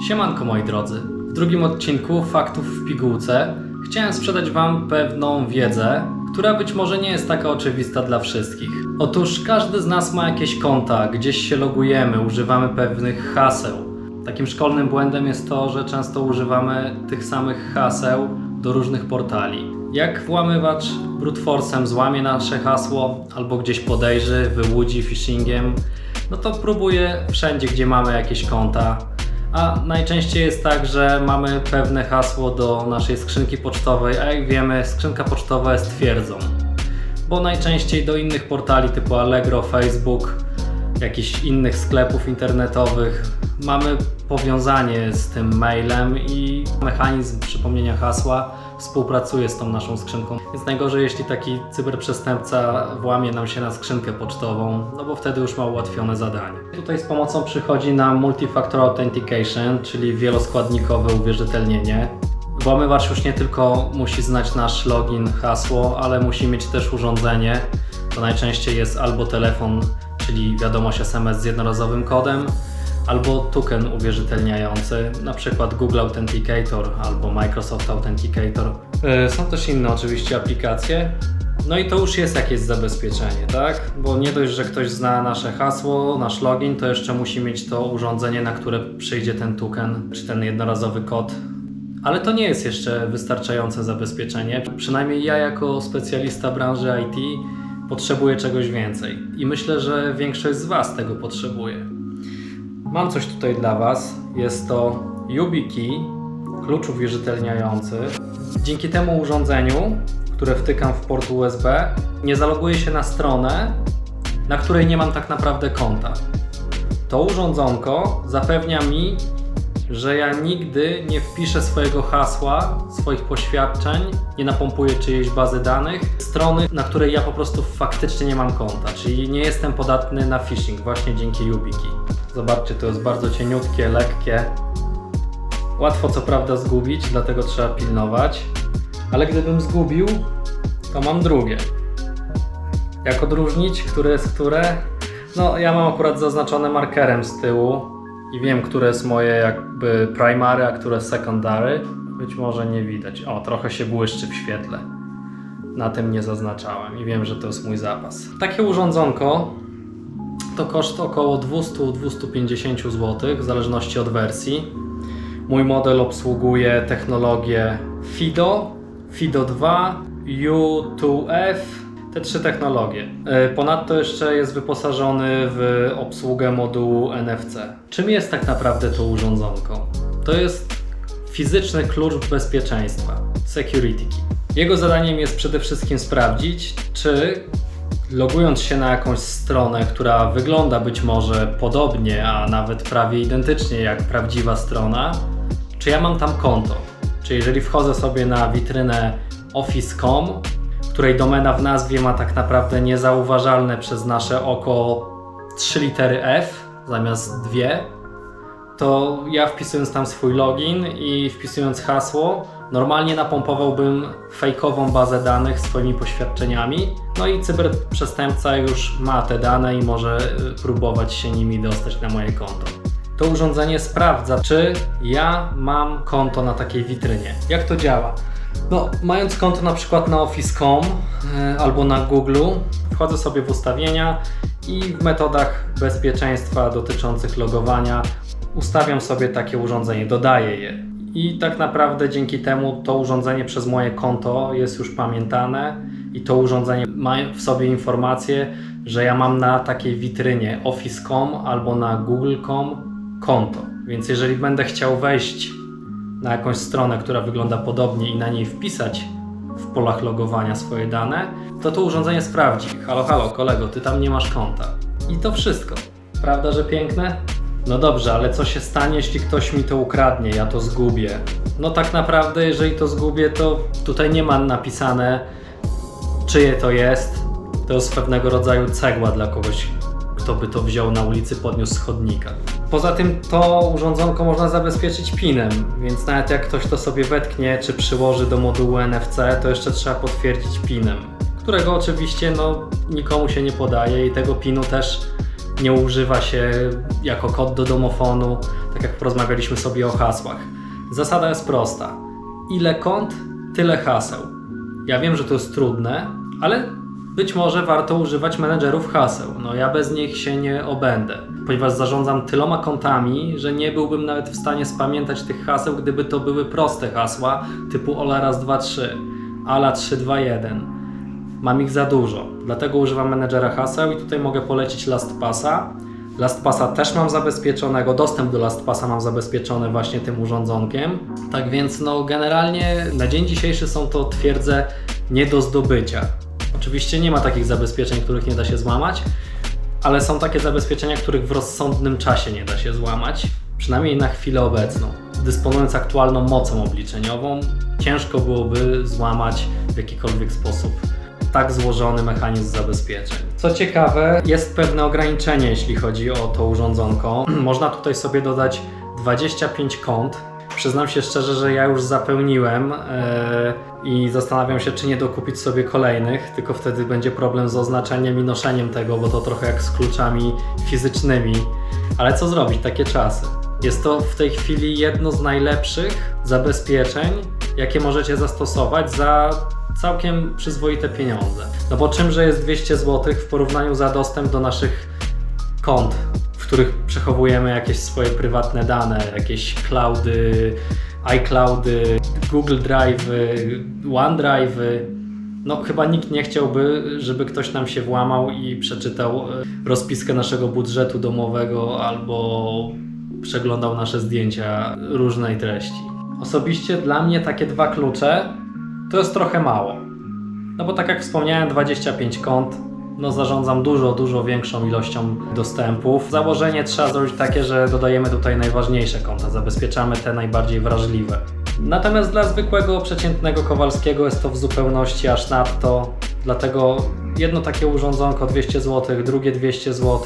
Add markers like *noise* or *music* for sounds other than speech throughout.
Siemanko moi drodzy. W drugim odcinku Faktów w pigułce chciałem sprzedać Wam pewną wiedzę, która być może nie jest taka oczywista dla wszystkich. Otóż każdy z nas ma jakieś konta, gdzieś się logujemy, używamy pewnych haseł. Takim szkolnym błędem jest to, że często używamy tych samych haseł do różnych portali. Jak włamywacz brute force'em złamie nasze hasło albo gdzieś podejrzy, wyłudzi phishingiem, no to próbuje wszędzie, gdzie mamy jakieś konta. A najczęściej jest tak, że mamy pewne hasło do naszej skrzynki pocztowej, a jak wiemy, skrzynka pocztowa jest twierdzą. Bo najczęściej do innych portali typu Allegro, Facebook, jakichś innych sklepów internetowych mamy powiązanie z tym mailem i mechanizm przypomnienia hasła współpracuje z tą naszą skrzynką. Więc najgorzej, jeśli taki cyberprzestępca włamie nam się na skrzynkę pocztową, no bo wtedy już ma ułatwione zadanie. Tutaj z pomocą przychodzi nam Multifactor Authentication, czyli wieloskładnikowe uwierzytelnienie. Włamywacz już nie tylko musi znać nasz login, hasło, ale musi mieć też urządzenie. To najczęściej jest albo telefon, czyli wiadomość SMS z jednorazowym kodem, albo token uwierzytelniający, przykład Google Authenticator albo Microsoft Authenticator. Yy, Są też inne oczywiście aplikacje. No i to już jest jakieś zabezpieczenie, tak? Bo nie dość, że ktoś zna nasze hasło, nasz login, to jeszcze musi mieć to urządzenie, na które przyjdzie ten token, czy ten jednorazowy kod. Ale to nie jest jeszcze wystarczające zabezpieczenie. Przynajmniej ja, jako specjalista branży IT, potrzebuję czegoś więcej. I myślę, że większość z Was tego potrzebuje. Mam coś tutaj dla Was. Jest to YubiKey, klucz uwierzytelniający. Dzięki temu urządzeniu, które wtykam w port USB, nie zaloguję się na stronę, na której nie mam tak naprawdę konta. To urządzonko zapewnia mi, że ja nigdy nie wpiszę swojego hasła, swoich poświadczeń, nie napompuję czyjejś bazy danych, strony, na której ja po prostu faktycznie nie mam konta, czyli nie jestem podatny na phishing właśnie dzięki YubiKey. Zobaczcie, to jest bardzo cieniutkie, lekkie. Łatwo co prawda zgubić, dlatego trzeba pilnować, ale gdybym zgubił, to mam drugie. Jak odróżnić, które jest które? No, ja mam akurat zaznaczone markerem z tyłu i wiem, które jest moje jakby primary, a które secondary. Być może nie widać. O, trochę się błyszczy w świetle. Na tym nie zaznaczałem i wiem, że to jest mój zapas. Takie urządzonko to koszt około 200-250 zł, w zależności od wersji. Mój model obsługuje technologię FIDO, FIDO 2, U2F, te trzy technologie. E, Ponadto jeszcze jest wyposażony w obsługę modułu NFC. Czym jest tak naprawdę to urządzonko? To jest fizyczny klucz bezpieczeństwa, security key. Jego zadaniem jest przede wszystkim sprawdzić, czy logując się na jakąś stronę, która wygląda być może podobnie, a nawet prawie identycznie jak prawdziwa strona, czy ja mam tam konto. Czy jeżeli wchodzę sobie na witrynę office.com, której domena w nazwie ma tak naprawdę niezauważalne przez nasze oko 3 litery F zamiast dwie, to ja wpisując tam swój login i wpisując hasło, normalnie napompowałbym fejkową bazę danych swoimi poświadczeniami. No i cyberprzestępca już ma te dane i może y, próbować się nimi dostać na moje konto. To urządzenie sprawdza, czy ja mam konto na takiej witrynie. Jak to działa? No, mając konto na przykład na Office.com y, albo na Google, wchodzę sobie w ustawienia i w metodach bezpieczeństwa dotyczących logowania ustawiam sobie takie urządzenie, dodaję je. I tak naprawdę dzięki temu to urządzenie przez moje konto jest już pamiętane i to urządzenie ma w sobie informację, że ja mam na takiej witrynie Office.com albo na Google.com konto. Więc jeżeli będę chciał wejść na jakąś stronę, która wygląda podobnie i na niej wpisać w polach logowania swoje dane, to to urządzenie sprawdzi. Halo, halo, kolego, ty tam nie masz konta. I to wszystko. Prawda, że piękne? No dobrze, ale co się stanie, jeśli ktoś mi to ukradnie, ja to zgubię? No tak naprawdę, jeżeli to zgubię, to tutaj nie ma napisane, czyje to jest. To jest pewnego rodzaju cegła dla kogoś, kto by to wziął na ulicy, podniósł z chodnika. Poza tym to urządzonko można zabezpieczyć pinem, więc nawet jak ktoś to sobie wetknie czy przyłoży do modułu NFC, to jeszcze trzeba potwierdzić pinem, którego oczywiście no, nikomu się nie podaje i tego pinu też nie używa się jako kod do domofonu, tak jak porozmawialiśmy sobie o hasłach. Zasada jest prosta. Ile kont, tyle haseł. Ja wiem, że to jest trudne, ale być może warto używać menedżerów haseł. No ja bez nich się nie obędę, ponieważ zarządzam tyloma kontami, że nie byłbym nawet w stanie spamiętać tych haseł, gdyby to były proste hasła typu ola raz, dwa, trzy, ala 3, 2, 1. Mam ich za dużo, dlatego używam menedżera haseł i tutaj mogę polecić LastPassa. LastPassa też mam zabezpieczonego, dostęp do LastPassa mam zabezpieczony właśnie tym urządzonkiem. Tak więc no generalnie na dzień dzisiejszy są to twierdze nie do zdobycia. Oczywiście nie ma takich zabezpieczeń, których nie da się złamać, ale są takie zabezpieczenia, których w rozsądnym czasie nie da się złamać, przynajmniej na chwilę obecną. Dysponując aktualną mocą obliczeniową, ciężko byłoby złamać w jakikolwiek sposób tak złożony mechanizm zabezpieczeń. Co ciekawe, jest pewne ograniczenie, jeśli chodzi o to urządzonko. *clears throat* Można tutaj sobie dodać 25 kont. Przyznam się szczerze, że ja już zapełniłem yy, i zastanawiam się, czy nie dokupić sobie kolejnych, tylko wtedy będzie problem z oznaczeniem i noszeniem tego, bo to trochę jak z kluczami fizycznymi. Ale co zrobić, takie czasy. Jest to w tej chwili jedno z najlepszych zabezpieczeń, jakie możecie zastosować za całkiem przyzwoite pieniądze. No bo czymże jest 200 zł w porównaniu za dostęp do naszych kont, w których przechowujemy jakieś swoje prywatne dane, jakieś cloudy, iCloudy, Google Drive, OneDrive. No chyba nikt nie chciałby, żeby ktoś nam się włamał i przeczytał e, rozpiskę naszego budżetu domowego albo przeglądał nasze zdjęcia różnej treści. Osobiście dla mnie takie dwa klucze to jest trochę mało. No bo tak jak wspomniałem, 25 kont, no zarządzam dużo, dużo większą ilością dostępów. Założenie trzeba zrobić takie, że dodajemy tutaj najważniejsze konta, zabezpieczamy te najbardziej wrażliwe. Natomiast dla zwykłego, przeciętnego Kowalskiego jest to w zupełności aż nadto, dlatego jedno takie urządzonko 200 zł, drugie 200 zł.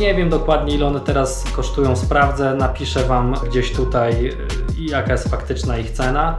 Nie wiem dokładnie ile one teraz kosztują, sprawdzę, napiszę Wam gdzieś tutaj y, jaka jest faktyczna ich cena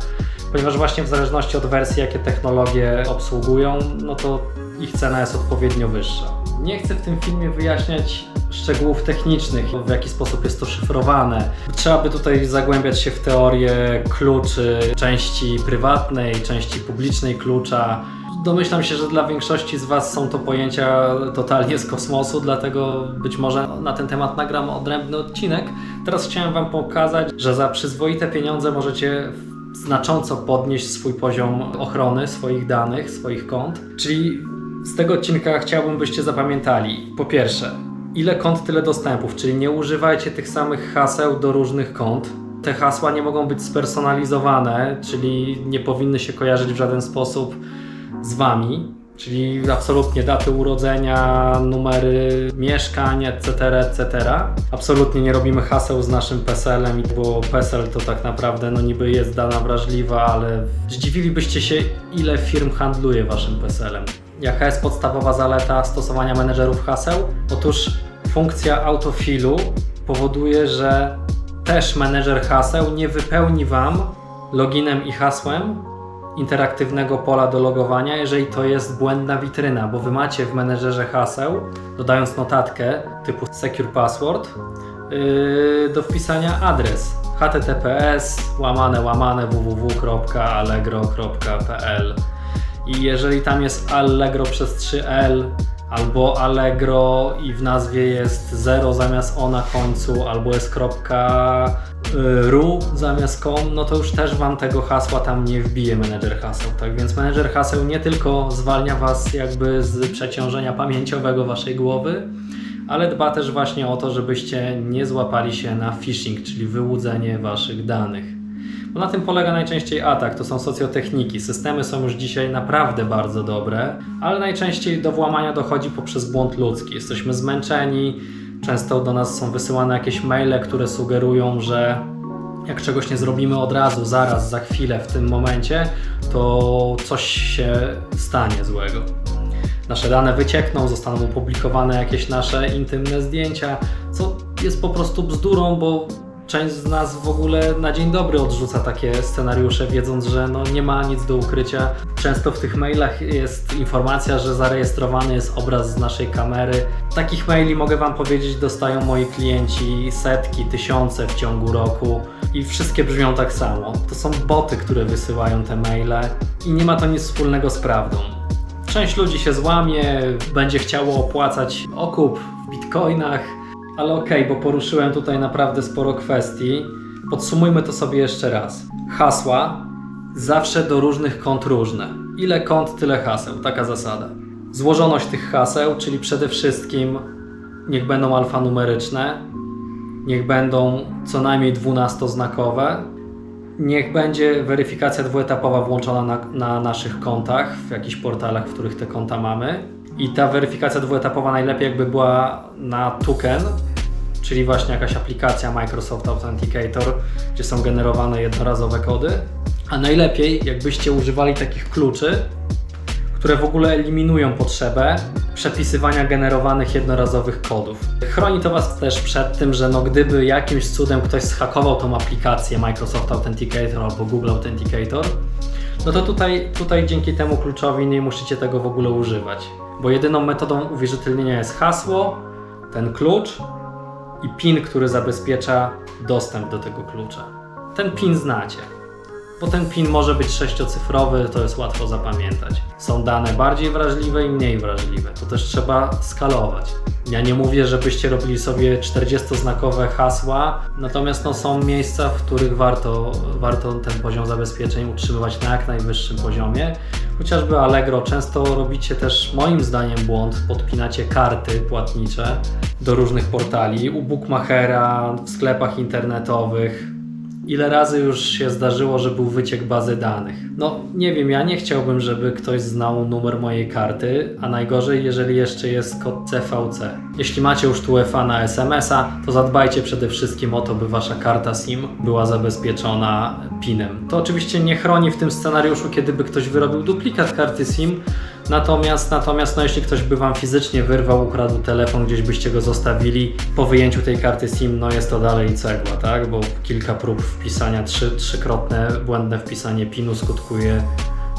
ponieważ właśnie w zależności od wersji, jakie technologie obsługują, no to ich cena jest odpowiednio wyższa. Nie chcę w tym filmie wyjaśniać szczegółów technicznych, w jaki sposób jest to szyfrowane. Trzeba by tutaj zagłębiać się w teorię kluczy, części prywatnej, części publicznej klucza. Domyślam się, że dla większości z Was są to pojęcia totalnie z kosmosu, dlatego być może na ten temat nagram odrębny odcinek. Teraz chciałem Wam pokazać, że za przyzwoite pieniądze możecie znacząco podnieść swój poziom ochrony swoich danych, swoich kont. Czyli z tego odcinka chciałbym, byście zapamiętali, po pierwsze, ile kont, tyle dostępów, czyli nie używajcie tych samych haseł do różnych kont. Te hasła nie mogą być spersonalizowane, czyli nie powinny się kojarzyć w żaden sposób z Wami czyli absolutnie daty urodzenia, numery mieszkań, etc., etc. Absolutnie nie robimy haseł z naszym PESEL-em, bo PESEL to tak naprawdę no niby jest dana wrażliwa, ale zdziwilibyście się, ile firm handluje waszym PESEL-em. Jaka jest podstawowa zaleta stosowania menedżerów haseł? Otóż funkcja autofilu powoduje, że też menedżer haseł nie wypełni Wam loginem i hasłem, interaktywnego pola do logowania, jeżeli to jest błędna witryna, bo wy macie w menedżerze haseł, dodając notatkę typu secure password, yy, do wpisania adres. Https łamane łamane www.allegro.pl i jeżeli tam jest allegro przez 3l albo allegro i w nazwie jest 0 zamiast o na końcu albo jest kropka Y, ru zamiast com, no to już też Wam tego hasła tam nie wbije menedżer haseł. Tak więc menedżer haseł nie tylko zwalnia Was jakby z przeciążenia pamięciowego Waszej głowy, ale dba też właśnie o to, żebyście nie złapali się na phishing, czyli wyłudzenie Waszych danych. Bo na tym polega najczęściej atak, to są socjotechniki. Systemy są już dzisiaj naprawdę bardzo dobre, ale najczęściej do włamania dochodzi poprzez błąd ludzki. Jesteśmy zmęczeni, Często do nas są wysyłane jakieś maile, które sugerują, że jak czegoś nie zrobimy od razu, zaraz, za chwilę, w tym momencie, to coś się stanie złego. Nasze dane wyciekną, zostaną opublikowane jakieś nasze intymne zdjęcia, co jest po prostu bzdurą, bo część z nas w ogóle na dzień dobry odrzuca takie scenariusze, wiedząc, że no nie ma nic do ukrycia. Często w tych mailach jest informacja, że zarejestrowany jest obraz z naszej kamery. Takich maili mogę Wam powiedzieć, dostają moi klienci setki, tysiące w ciągu roku i wszystkie brzmią tak samo. To są boty, które wysyłają te maile i nie ma to nic wspólnego z prawdą. Część ludzi się złamie, będzie chciało opłacać okup w bitcoinach, ale okej, bo poruszyłem tutaj naprawdę sporo kwestii. Podsumujmy to sobie jeszcze raz. Hasła zawsze do różnych kont różne. Ile kont, tyle haseł. Taka zasada. Złożoność tych haseł, czyli przede wszystkim niech będą alfanumeryczne, niech będą co najmniej 12-znakowe, niech będzie weryfikacja dwuetapowa włączona na, na naszych kontach, w jakichś portalach, w których te konta mamy. I ta weryfikacja dwuetapowa najlepiej jakby była na token, czyli właśnie jakaś aplikacja Microsoft Authenticator, gdzie są generowane jednorazowe kody. A najlepiej jakbyście używali takich kluczy, które w ogóle eliminują potrzebę przepisywania generowanych jednorazowych kodów. Chroni to Was też przed tym, że no gdyby jakimś cudem ktoś zhakował tą aplikację Microsoft Authenticator albo Google Authenticator, no to tutaj, tutaj dzięki temu kluczowi nie musicie tego w ogóle używać. Bo jedyną metodą uwierzytelnienia jest hasło, ten klucz i PIN, który zabezpiecza dostęp do tego klucza. Ten PIN znacie. Bo ten PIN może być sześciocyfrowy, to jest łatwo zapamiętać. Są dane bardziej wrażliwe i mniej wrażliwe. To też trzeba skalować. Ja nie mówię, żebyście robili sobie 40-znakowe hasła, natomiast no, są miejsca, w których warto, warto ten poziom zabezpieczeń utrzymywać na jak najwyższym poziomie. Chociażby Allegro często robicie też moim zdaniem błąd, podpinacie karty płatnicze do różnych portali, u Bookmachera, w sklepach internetowych, Ile razy już się zdarzyło, że był wyciek bazy danych? No, nie wiem, ja nie chciałbym, żeby ktoś znał numer mojej karty, a najgorzej, jeżeli jeszcze jest kod CVC. Jeśli macie już tu UEFA na SMS-a, to zadbajcie przede wszystkim o to, by wasza karta SIM była zabezpieczona PIN-em. To oczywiście nie chroni w tym scenariuszu, kiedy by ktoś wyrobił duplikat karty SIM, Natomiast, natomiast no, jeśli ktoś by Wam fizycznie wyrwał, ukradł telefon, gdzieś byście go zostawili, po wyjęciu tej karty SIM, no jest to dalej cegła, tak? Bo kilka prób wpisania, trzy, trzykrotne błędne wpisanie PIN-u skutkuje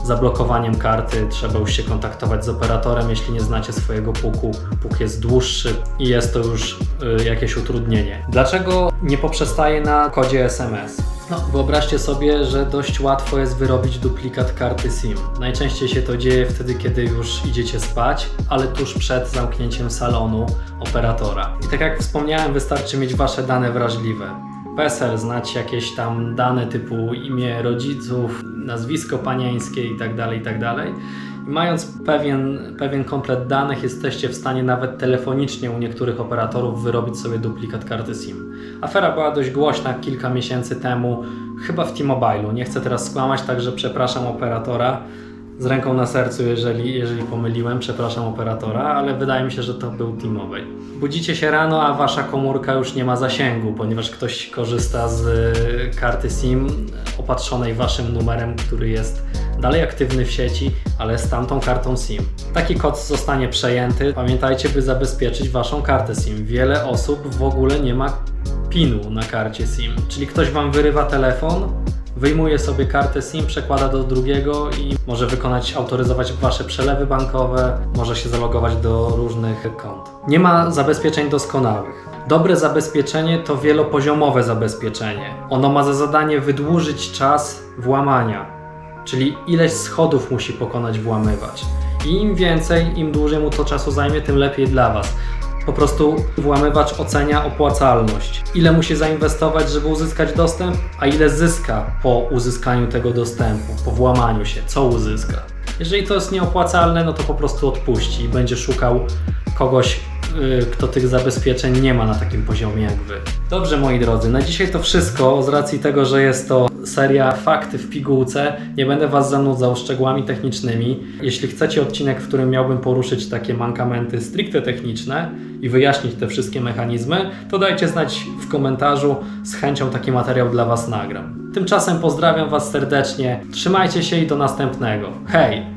zablokowaniem karty. Trzeba już się kontaktować z operatorem, jeśli nie znacie swojego puku. Puk jest dłuższy i jest to już y, jakieś utrudnienie. Dlaczego nie poprzestaje na kodzie SMS? No, wyobraźcie sobie, że dość łatwo jest wyrobić duplikat karty SIM. Najczęściej się to dzieje wtedy, kiedy już idziecie spać, ale tuż przed zamknięciem salonu operatora. I tak jak wspomniałem, wystarczy mieć Wasze dane wrażliwe. PESEL, znać jakieś tam dane typu imię rodziców, nazwisko panieńskie itd., itd. I mając pewien, pewien komplet danych, jesteście w stanie nawet telefonicznie u niektórych operatorów wyrobić sobie duplikat karty SIM. Afera była dość głośna kilka miesięcy temu, chyba w T-Mobile'u. Nie chcę teraz skłamać, także przepraszam operatora z ręką na sercu, jeżeli, jeżeli pomyliłem, przepraszam operatora, ale wydaje mi się, że to był T-Mobile. Budzicie się rano, a wasza komórka już nie ma zasięgu, ponieważ ktoś korzysta z y, karty SIM opatrzonej waszym numerem, który jest dalej aktywny w sieci, ale z tamtą kartą SIM. Taki kod zostanie przejęty. Pamiętajcie, by zabezpieczyć waszą kartę SIM. Wiele osób w ogóle nie ma PIN-u na karcie SIM, czyli ktoś wam wyrywa telefon, wyjmuje sobie kartę SIM, przekłada do drugiego i może wykonać, autoryzować wasze przelewy bankowe, może się zalogować do różnych kont. Nie ma zabezpieczeń doskonałych. Dobre zabezpieczenie to wielopoziomowe zabezpieczenie. Ono ma za zadanie wydłużyć czas włamania, czyli ileś schodów musi pokonać włamywacz. I im więcej, im dłużej mu to czasu zajmie, tym lepiej dla Was. Po prostu włamywacz ocenia opłacalność. Ile musi zainwestować, żeby uzyskać dostęp, a ile zyska po uzyskaniu tego dostępu, po włamaniu się, co uzyska. Jeżeli to jest nieopłacalne, no to po prostu odpuści i będzie szukał kogoś, kto tych zabezpieczeń nie ma na takim poziomie jak wy. Dobrze, moi drodzy, na dzisiaj to wszystko. Z racji tego, że jest to seria Fakty w pigułce, nie będę Was zanudzał szczegółami technicznymi. Jeśli chcecie odcinek, w którym miałbym poruszyć takie mankamenty stricte techniczne i wyjaśnić te wszystkie mechanizmy, to dajcie znać w komentarzu. Z chęcią taki materiał dla Was nagram. Tymczasem pozdrawiam Was serdecznie, trzymajcie się i do następnego. Hej!